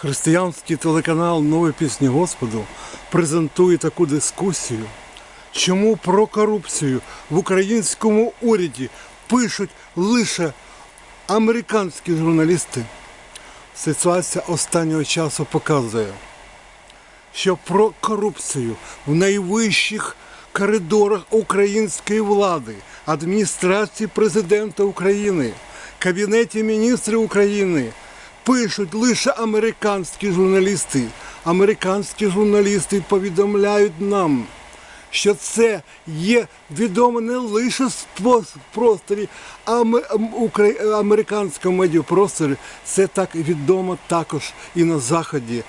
Християнський телеканал Нові пісні Господу презентує таку дискусію, чому про корупцію в українському уряді пишуть лише американські журналісти. Ситуація останнього часу показує, що про корупцію в найвищих коридорах української влади, адміністрації президента України, Кабінеті міністрів України пишуть лише американські журналісти. Американські журналісти повідомляють нам, що це є відомо не лише в просторі американському медіапросторі, це так відомо також і на Заході.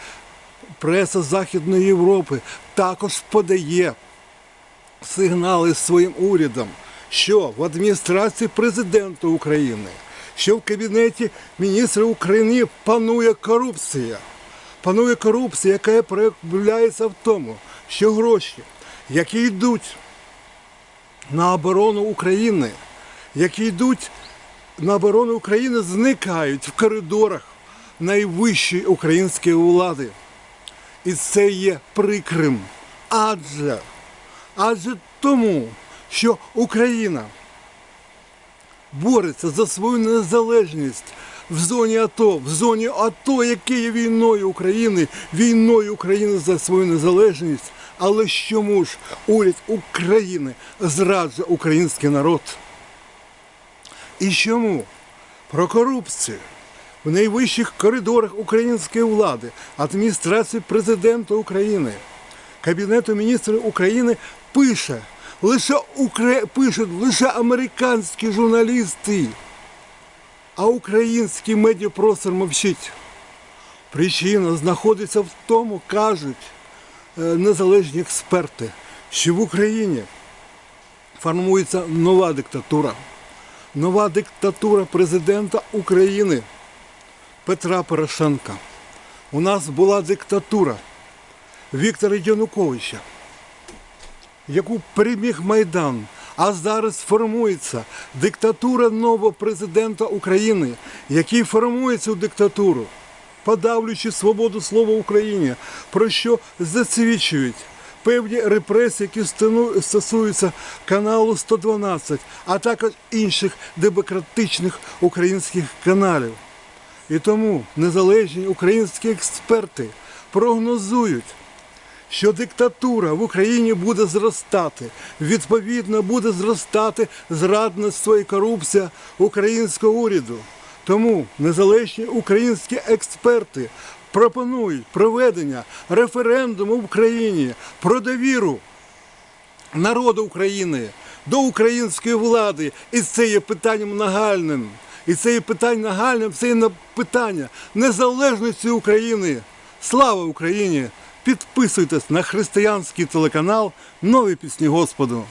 Преса Західної Європи також подає сигнали своїм урядам, що в адміністрації президента України, що в кабінеті міністрів України панує корупція. Панує корупція, яка проявляється в тому, що гроші, які йдуть на оборону України, які йдуть на оборону України, зникають в коридорах найвищої української влади. І це є прикрим. Адже, адже тому, що Україна бореться за свою незалежність в зоні АТО, в зоні АТО, яке є війною України, війною України за свою незалежність. Але чому ж уряд України зраджує український народ? І чому про корупцію в найвищих коридорах української влади, адміністрації президента України, Кабінету міністрів України пише лише Укра... пишуть лише американські журналісти, а український медіапростор мовчить. Причина знаходиться в тому, кажуть е, незалежні експерти, що в Україні формується нова диктатура. Нова диктатура президента України Петра Порошенка. У нас була диктатура Віктора Януковича, яку переміг Майдан. А зараз формується диктатура нового президента України, який формує цю диктатуру, подавлюючи свободу слова Україні, про що засвідчують певні репресії, які стосуються каналу 112, а також інших демократичних українських каналів. І тому незалежні українські експерти прогнозують, що диктатура в Україні буде зростати. Відповідно, буде зростати зрадництво і корупція українського уряду. Тому незалежні українські експерти пропонують проведення референдуму в Україні про довіру народу України до української влади. І це є питанням нагальним. І це є питання нагальним, це є питання незалежності України. Слава Україні! Підписуйтесь на християнський телеканал Нові пісні Господу.